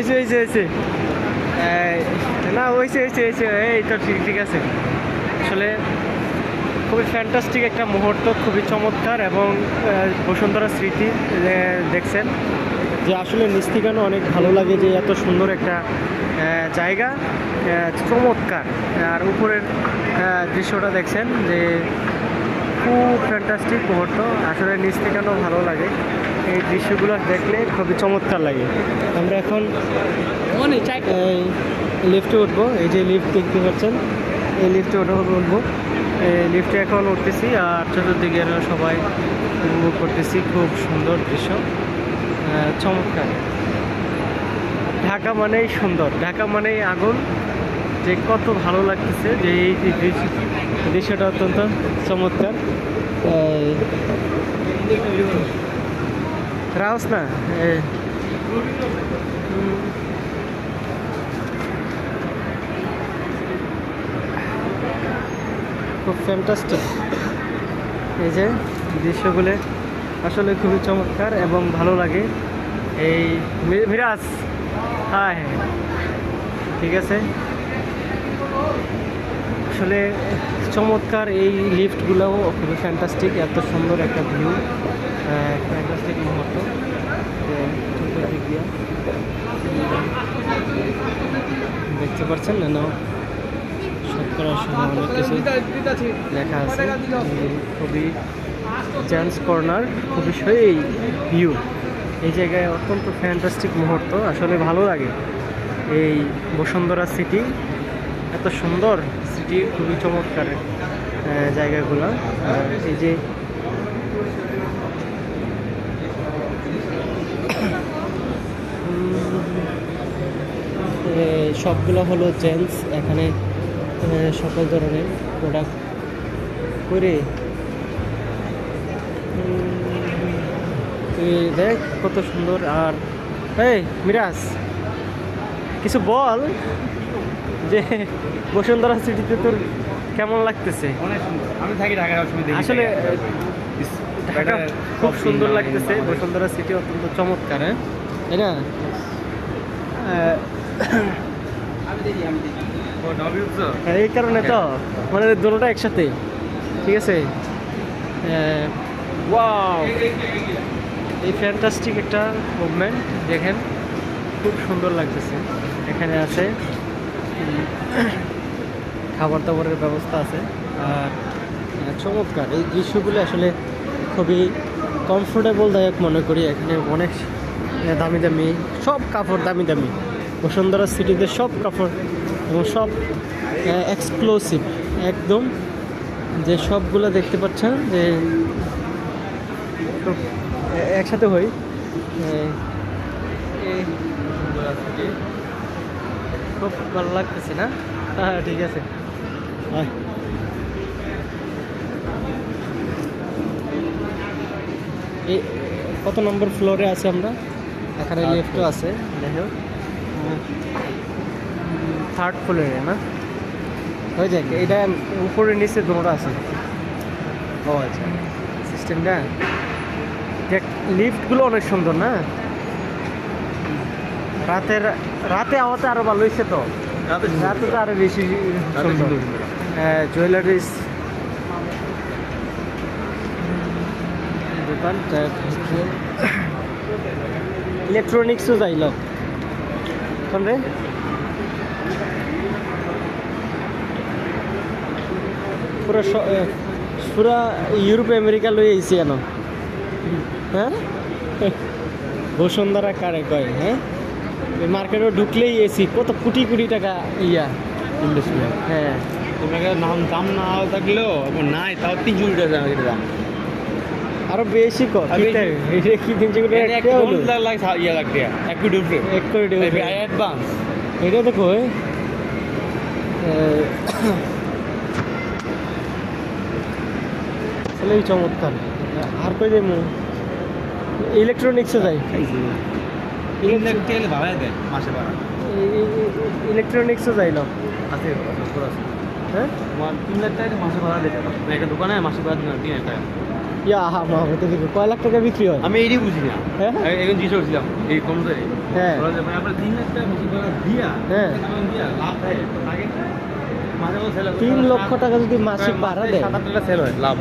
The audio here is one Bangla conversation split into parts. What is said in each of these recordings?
হয়েছে হয়েছে হয়েছে না হয়েছে হয়েছে হয়েছে এই, তো ঠিক ঠিক আছে। আসলে খুবই ফ্যান্টাস্টিক একটা মুহূর্ত, খুবই চমৎকার এবং বসুন্ধরা স্মৃতি দেখছেন যে আসলে নিস্তিকানো অনেক ভালো লাগে যে এত সুন্দর একটা জায়গা চমৎকার। আর উপরের দৃশ্যটা দেখছেন যে খুব ফ্যান্টাস্টিক মুহূর্ত। আসলে নিচ ভালো লাগে। এই দৃশ্যগুলো দেখলে খুবই চমৎকার লাগে। আমরা এখন, এই লিফটে উঠবো, এই যে লিফট দেখতে পাচ্ছেন, এই লিফটে উঠে উঠবো এই লিফটে এখন উঠতেছি আর চতুর্দিকে সবাই উপভোগ করতেছি, খুব সুন্দর দৃশ্য চমৎকার। ঢাকা মানেই সুন্দর, ঢাকা মানেই আগুন, যে কত ভালো লাগতেছে যে এই দৃশ্যটা অত্যন্ত চমৎকার। রাউস না খুব ফ্যান্টাস্টিক এই যে দৃশ্যগুলো আসলে খুবই চমৎকার এবং ভালো লাগে। এই মিরাজ হ্যাঁ হ্যাঁ। ঠিক আছে? আসলে চমৎকার এই লিফটগুলোও খুবই ফ্যান্টাস্টিক এত সুন্দর একটা ভিউ ফ্যান্টাস্টিক মুহূর্ত দেখতে পাচ্ছেন না শতকরা লেখা আছে। খুবই কর্নার ভিউ এই জায়গায় অত্যন্ত ফ্যান্টাস্টিক মুহূর্ত, আসলে ভালো লাগে। এই বসুন্ধরা সিটি এত সুন্দর সিটি খুবই চমৎকার জায়গাগুলো। এই যে সবগুলো হলো জেন্টস এখানে সকল ধরনের প্রোডাক্ট করে। তুই দেখ কত সুন্দর আর এই মিরাজ কিছু বল যে বসুন্ধরা সিটিতে তোর কেমন লাগতেছে? অনেক সুন্দর। আমি থাকি ঢাকায় আসলে ঢাকা। খুব সুন্দর লাগতেছে বসুন্ধরা সিটি অত্যন্ত চমৎকার হ্যাঁ? তাই না এই কারণে তো। মানে দুটোটা একসাথে। ঠিক আছে? ওয়াও এই ফ্যান্টাস্টিক একটা মুভমেন্ট দেখেন। খুব সুন্দর লাগতেছে। এখানে আছে। খাবার দাবারের ব্যবস্থা আছে। আর চমৎকার। এই দৃশ্যগুলো আসলে খুবই কমফোর্টেবলদায়ক মনে করি। এখানে অনেক দামি দামি সব কাপড় দামি দামি। বসুন্ধরা সিটিতে সব কাপড় এবং সব এক্সক্লুসিভ একদম যে সবগুলো দেখতে পাচ্ছেন যে একসাথে হই। খুব ভালো লাগতেছে না? হ্যাঁ ঠিক আছে। কত নম্বর ফ্লোরে আছে আমরা? এখানে লিফটও আছে দেখো থার্ড ফ্লোরে না? হয়ে যাক এটা উপরে নিচে দুটোটা আছে। ও আচ্ছা। সিস্টেমটা দেখ লিফটগুলো অনেক সুন্দর না? রাতের রাতে আওয়াতে আরও ভালো হয়েছে তো। রাতে তো আরও বেশি সুন্দর জুয়েলারিস দোকান ইলেকট্রনিক্সও যাইল। কোন রে। পুরো পুরা ইউরোপ আমেরিকা লই আইছি কেন হ্যাঁ? বসুন্ধরা কারে কয় হ্যাঁ? মার্কেটে ঢুকলেই এসি কত কোটি কোটি টাকা ইয়া। ইন্ডাস্ট্রি হ্যাঁ। তোমাকে নাম দাম না থাকলেও নাই তাও লিটার দাম এটা দাম। আরও বেশি কর। এটা কি একটা হলো? লাখ লাখ ইয়ে লাখ এক কোটি উপরে এক কোটি টাকা। অ্যাডভান্স এটা তো কই? আসলে চমৎকার। আর কই যাই ইলেকট্রনিক্সে যাই। তিন লাখ টাকা ভাড়াই দেয় মাসে ভাড়া ইলেকট্রনিক্সও যাই না আছে হ্যাঁ? তিন লাখ টাকা মাসে ভাড়া দিতে একটা দোকানে মাসে ভাড়া দিন তিন হাজার টাকা। ইয়া হা কয় লাখ টাকা বিক্রি হয়? আমি বুঝি না। হ্যাঁ? এখন জিজ্ঞেস করছিলাম এই কর্মচারী হ্যাঁ। বলা যায়, ভাই, আপনার তিন লাখ টাকা বেশি করে দিয়া হ্যাঁ। দিয়া লাভ আগে। তিন লক্ষ টাকা যদি মাসিক প্রায় ভাড়া দেয়। সাত আট সেল হয় লাভ।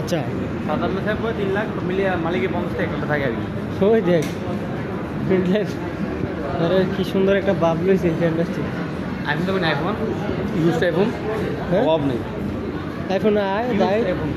আচ্ছা। সাত আট তিন লাখ মিলিয়ে মালিকের পঞ্চাশ টাকা থাকে আর কি। দেখ আরে কি সুন্দর একটা বাপ লইছে আইফোন তো আইফোন ইউজ আইফোন? অভাব নেই। আইফোন আয় আইফোন